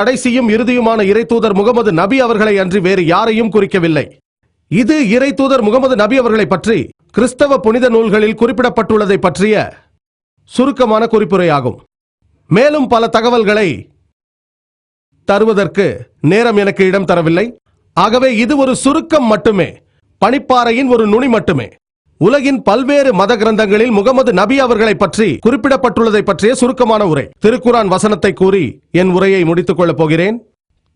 கடைசியும் இறுதியுமான இறைத்தூதர் முகமது நபி அவர்களை அன்றி வேறு யாரையும் குறிக்கவில்லை. இது இறைத்தூதர் முகமது நபி அவர்களை பற்றி கிறிஸ்தவ புனித நூல்களில் குறிப்பிடப்பட்டுள்ளதை பற்றிய சுருக்கமான குறிப்புரையாகும். மேலும் பல தகவல்களை தருவதற்கு நேரம் எனக்கு இடம் தரவில்லை. ஆகவே இது ஒரு சுருக்கம் மட்டுமே. பனிப்பாறையின் ஒரு நுனி மட்டுமே. உலகின் பல்வேறு மத கிரந்தங்களில் முகமது நபி அவர்களை பற்றி குறிப்பிடப்பட்டுள்ளதை பற்றிய சுருக்கமான உரை. திருக்குரான் வசனத்தை கூறி என் உரையை முடித்துக் கொள்ளப் போகிறேன்.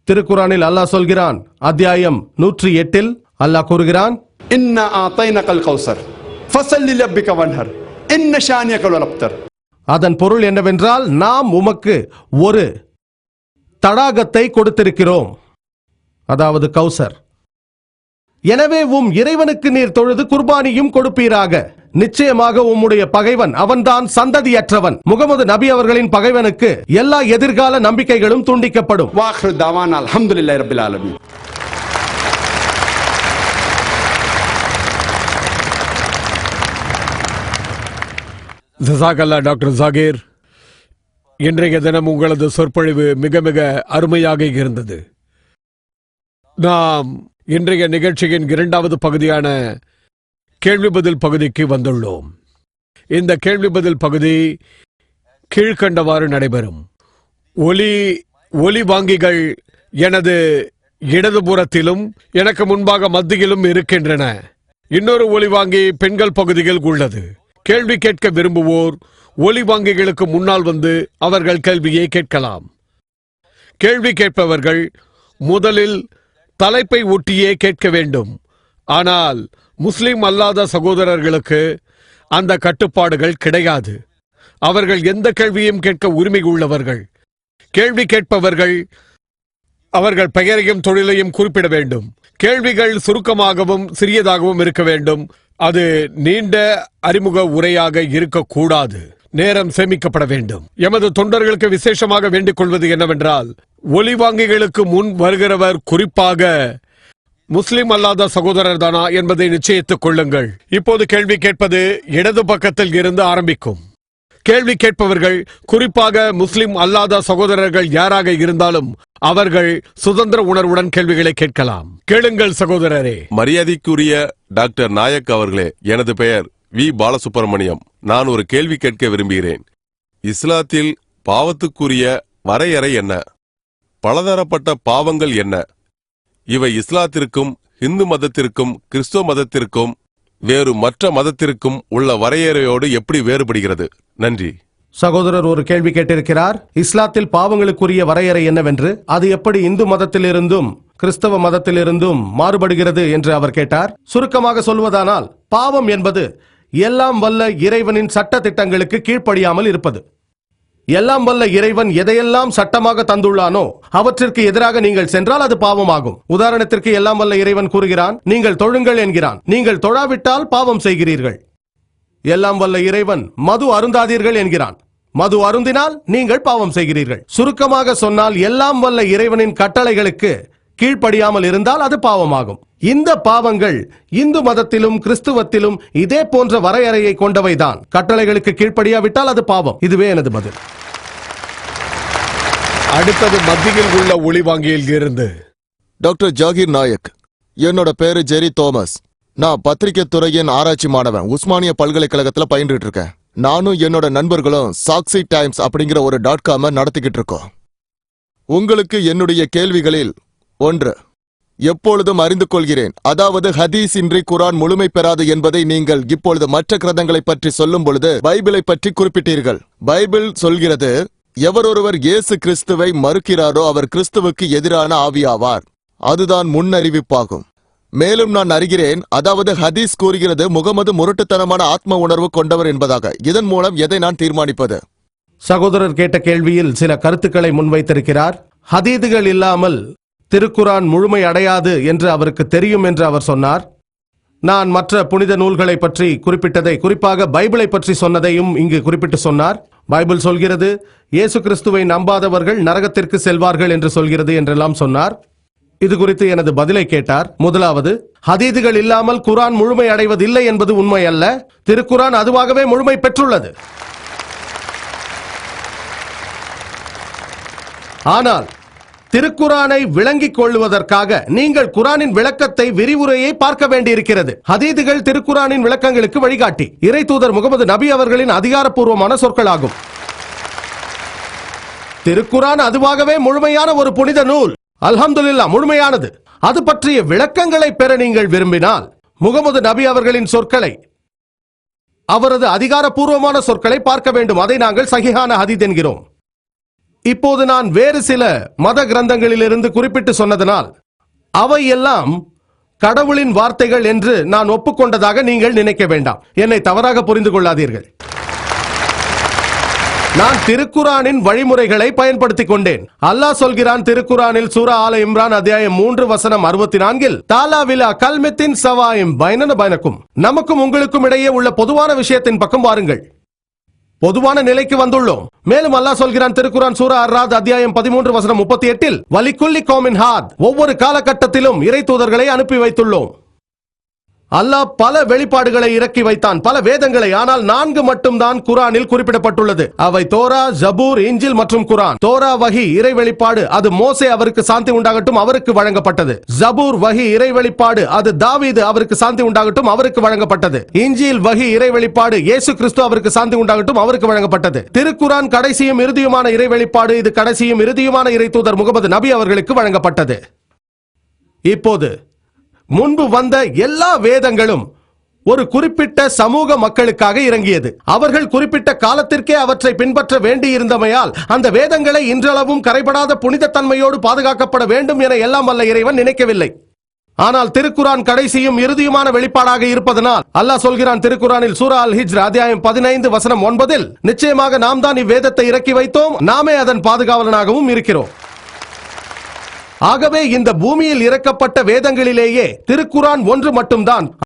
திருக்குரானில் அல்லாஹ் சொல்கிறான் அத்தியாயம் நூற்றி எட்டில் அல்லாஹ் கூறுகிறான் அதன் பொருள் என்னவென்றால் நாம் உமக்கு ஒரு தடாகத்தை கொடுத்திருக்கிறோம். அதாவது கௌசர். எனவே உம் இறைவனுக்கு நீர் தொழுது குர்பானியும் கொடுப்பீராக. நிச்சயமாக உம்முடைய பகைவன் அவன்தான் சந்ததியற்றவன். முகமது நபி அவர்களின் பகைவனுக்கு எல்லா எதிர்கால நம்பிக்கைகளும் துண்டிக்கப்படும். அலமதுல்லா ரபில் ஆலமி ஜசாக் அல்லா டாக்டர் ஜாகீர் இன்றைய தினம் உங்களது சொற்பொழிவு மிக மிக அருமையாக இருந்தது. நாம் இன்றைய நிகழ்ச்சியின் இரண்டாவது பகுதியான கேள்வி பதில் பகுதிக்கு வந்துள்ளோம். இந்த கேள்வி பதில் பகுதி கீழ்க்கண்டவாறு நடைபெறும். ஒலி ஒலி வாங்கிகள் எனது இடதுபுறத்திலும் எனக்கு முன்பாக மத்தியிலும் இருக்கின்றன. இன்னொரு ஒலி வாங்கி பெண்கள் பகுதியில் உள்ளது. கேள்வி கேட்க விரும்புவோர் ஒலி வாங்கிகளுக்கு முன்னால் வந்து அவர்கள் கேள்வியை கேட்கலாம். கேள்வி கேட்பவர்கள் முதலில் தலைப்பை ஒட்டியே கேட்க வேண்டும். ஆனால் முஸ்லிம் அல்லாத சகோதரர்களுக்கு அந்த கட்டுப்பாடுகள் கிடையாது. அவர்கள் எந்த கேள்வியும் கேட்க உரிமை உள்ளவர்கள். கேள்வி கேட்பவர்கள் அவர்கள் பெயரையும் தொழிலையும் குறிப்பிட வேண்டும். கேள்விகள் சுருக்கமாகவும் சிறியதாகவும் இருக்க வேண்டும். அது நீண்ட அறிமுக உரையாக இருக்கக்கூடாது. நேரம் சேமிக்கப்பட வேண்டும். எமது தொண்டர்களுக்கு விசேஷமாக வேண்டிக் கொள்வது என்னவென்றால் ஒலிவாங்கிகளுக்கு முன் வருகிறவர் குறிப்பாக முஸ்லிம் அல்லாத சகோதரர் தானா என்பதை நிச்சயித்துக் கொள்ளுங்கள். இப்போது கேள்வி கேட்பது இடது பக்கத்தில் இருந்து ஆரம்பிக்கும். கேள்வி கேட்பவர்கள் குறிப்பாக முஸ்லிம் அல்லாத சகோதரர்கள் யாராக இருந்தாலும் அவர்கள் சுதந்திர உணர்வுடன் கேள்விகளை கேட்கலாம். கேளுங்கள் சகோதரரே. மரியாதைக்குரிய டாக்டர் நாயக் அவர்களே எனது பெயர் வி. பாலசுப்ரமணியம். நான் ஒரு கேள்வி கேட்க விரும்புகிறேன். இஸ்லாத்தில் பாவத்துக்குரிய வரையறை என்ன? பலதரப்பட்ட பாவங்கள் என்ன? இவை இஸ்லாத்திற்கும் இந்து மதத்திற்கும் கிறிஸ்துவ மதத்திற்கும் வேறு மற்ற மதத்திற்கும் உள்ள வரையறையோடு எப்படி வேறுபடுகிறது? நன்றி. சகோதரர் ஒரு கேள்வி கேட்டிருக்கிறார். இஸ்லாத்தில் பாவங்களுக்குரிய வரையறை என்னவென்று? அது எப்படி இந்து மதத்திலிருந்தும் கிறிஸ்தவ மதத்திலிருந்தும் மாறுபடுகிறது என்று அவர் கேட்டார். சுருக்கமாக சொல்வதானால் பாவம் என்பது எல்லாம் வல்ல இறைவனின் சட்ட திட்டங்களுக்கு கீழ்ப்படியாமல் இருப்பது. எல்லாம் வல்ல இறைவன் எதையெல்லாம் சட்டமாக தந்துள்ளானோ அவற்றிற்கு எதிராக நீங்கள் சென்றால் அது பாவமாகும். உதாரணத்திற்கு எல்லாம் வல்ல இறைவன் கூறுகிறான் நீங்கள் தொழுங்கள் என்கிறான். நீங்கள் தொழாவிட்டால் பாவம் செய்கிறீர்கள். எல்லாம் வல்ல இறைவன் மது அருந்தாதீர்கள் என்கிறான். மது அருந்தினால் நீங்கள் பாவம் செய்கிறீர்கள். சுருக்கமாக சொன்னால் எல்லாம் வல்ல இறைவனின் கட்டளைகளுக்கு கீழ்ப்படியாமல் இருந்தால் அது பாவமாகும். இந்த பாவங்கள் இந்து மதத்திலும் கிறிஸ்துவத்திலும் இதே போன்ற வரையறையை கொண்டவைதான். கட்டளைகளுக்கு கீழ்ப்படியாவிட்டால் அது பாவம். இதுவே எனது பதில். அடுத்தது மத்தியில் உள்ள ஒளிவாங்கியில் இருந்து. டாக்டர் ஜாகிர் நாயக். என்னோட பேரு ஜெரி தோமஸ். நான் பத்திரிகை துறையின் ஆராய்ச்சி மாணவன். உஸ்மானிய பல்கலைக்கழகத்துல பயின்றுட்டு இருக்கேன். நானும் என்னோட நண்பர்களும் சாக்சி டைம்ஸ் அப்படிங்கிற ஒரு டாட் காம நடத்திக்கிட்டு இருக்கோம். உங்களுக்கு என்னுடைய கேள்விகளில் ஒன்று. எப்பொழுதும் அறிந்து கொள்கிறேன். அதாவது ஹதீஸ் இன்றி குரான் முழுமை பெறாது என்பதை நீங்கள் இப்பொழுது மற்ற கிரந்தங்களை பற்றி சொல்லும் பொழுது பைபிளை பற்றி குறிப்பிட்டீர்கள். பைபிள் சொல்கிறது எவரொருவர் இயேசு கிறிஸ்துவை மறுக்கிறாரோ அவர் கிறிஸ்துவுக்கு எதிரான ஆவியாவார். அதுதான் முன்னறிவிப்பாகும். மேலும் நான் அறிகிறேன் அதாவது ஹதீஸ் கூறுகிறது முகமது முரட்டுத்தனமான ஆத்ம உணர்வு கொண்டவர் என்பதாக. இதன் மூலம் எதை நான் தீர்மானிப்பது? சகோதரர் கேட்ட கேள்வியில் சில கருத்துக்களை முன்வைத்திருக்கிறார். ஹதீதுகள் இல்லாமல் திருக்குரான் முழுமை அடையாது என்று அவருக்கு தெரியும் என்று அவர் சொன்னார். நான் மற்ற புனித நூல்களை பற்றி குறிப்பிட்டதை குறிப்பாக பைபிளை பற்றி சொன்னதையும் இங்கு குறிப்பிட்டு சொன்னார். பைபிள் சொல்கிறது இயேசு கிறிஸ்துவை நம்பாதவர்கள் நரகத்திற்கு செல்வார்கள் என்று சொல்கிறது என்றெல்லாம் சொன்னார். இது குறித்து எனது பதிலை கேட்டார். முதலாவது ஹதீதுகள் இல்லாமல் குரான் முழுமை அடைவதில்லை என்பது உண்மை அல்ல. திருக்குரான் அதுவாகவே முழுமை பெற்றுள்ளது. ஆனால் திருக்குரானை விளங்கிக் கொள்வதற்காக நீங்கள் குரானின் விளக்கத்தை விரிவுரையை பார்க்க வேண்டியிருக்கிறது. ஹதீதுகள் திருக்குரானின் விளக்கங்களுக்கு வழிகாட்டி. இறை தூதர் முகமது நபி அவர்களின் அதிகாரப்பூர்வமான சொற்களாகும். திருக்குரான் அதுவாகவே முழுமையான ஒரு புனித நூல். அல்ஹம்துல்லா முழுமையானது. அது பற்றிய விளக்கங்களை பெற நீங்கள் விரும்பினால் முகமது நபி அவர்களின் சொற்களை அவரது அதிகாரப்பூர்வமான சொற்களை பார்க்க வேண்டும். அதை நாங்கள் சகிஹான ஹதீத் என்கிறோம். இப்போது நான் வேறு சில மத கிரந்தங்களிலிருந்து குறிப்பிட்டு சொன்னதனால் அவை எல்லாம் கடவுளின் வார்த்தைகள் என்று நான் ஒப்புக்கொண்டதாக நீங்கள் நினைக்க வேண்டாம். என்னை தவறாக புரிந்து கொள்ளாதீர்கள். நான் திருக்குறானின் வழிமுறைகளை பயன்படுத்திக் கொண்டேன். அல்லாஹ் சொல்கிறான் திருக்குறானில் சூரா ஆல இம்ரான் அத்தியாயம் மூன்று வசனம் அறுபத்தி நான்கில் தாலா விலா கல்மித்தின் சவாயும் பயனன பயனக்கும் நமக்கும் உங்களுக்கும் இடையே உள்ள பொதுவான விஷயத்தின் பக்கம் வாருங்கள். பொதுவான நிலைக்கு வந்துள்ளோம். மேலும் அல்லாஹ் சொல்கிறான் திருக்குரான் சூரா அர்ராத் அத்தியாயம் பதிமூன்று வசனம் முப்பத்தி எட்டில் வலிக்குள்ளி கோமின் ஹாத். ஒவ்வொரு காலகட்டத்திலும் இறை தூதர்களை அனுப்பி வைத்துள்ளோம். அல்லாஹ் பல வெளிப்பாடுகளை இறக்கி வைத்தான் பல வேதங்களை. ஆனால் நான்கு மட்டும்தான் குரானில் குறிப்பிடப்பட்டுள்ளது. அவை தோரா ஜபூர் இஞ்சில் மற்றும் குரான். தோரா வகி இறை வெளிப்பாடு அது மோசே அவருக்கு சாந்தி உண்டாகட்டும் அவருக்கு வழங்கப்பட்டது. ஜபூர் வகி இறை வெளிப்பாடு அது தாவீது அவருக்கு சாந்தி உண்டாகட்டும் அவருக்கு வழங்கப்பட்டது. இஞ்சில் வகி இறை வெளிப்பாடு இயேசு கிறிஸ்து அவருக்கு சாந்தி உண்டாகட்டும் அவருக்கு வழங்கப்பட்டது. திருக்குரான் கடைசியும் இறுதியுமான இறை வெளிப்பாடு இது கடைசியும் இறுதியுமான இறை தூதர் முகமது நபி அவர்களுக்கு வழங்கப்பட்டது. இப்போது முன்பு வந்த எல்லா வேதங்களும் ஒரு குறிப்பிட்ட சமூக மக்களுக்காக இறங்கியது. அவர்கள் குறிப்பிட்ட காலத்திற்கே அவற்றை பின்பற்ற வேண்டியிருந்தமையால் அந்த வேதங்களை இன்றளவும் கரைபடாத புனிதத்தன்மையோடு பாதுகாக்கப்பட வேண்டும் என எல்லாம் வல்ல இறைவன் நினைக்கவில்லை. ஆனால் திருக்குரான் கடைசியும் இறுதியுமான வெளிப்பாடாக இருப்பதனால் அல்லாஹ் சொல்கிறான் திருக்குரானில் சூரா அல் ஹிஜ்ர் அத்தியாயம் பதினைந்து வசனம் ஒன்பதில் நிச்சயமாக நாம் தான் இவ்வேதத்தை இறக்கி வைத்தோம். நாமே அதன் பாதுகாவலனாகவும் இருக்கிறோம். ஆகவே இந்த பூமியில் இறக்கப்பட்ட வேதங்களிலேயே திருக்குரான் ஒன்று மட்டும்தான்.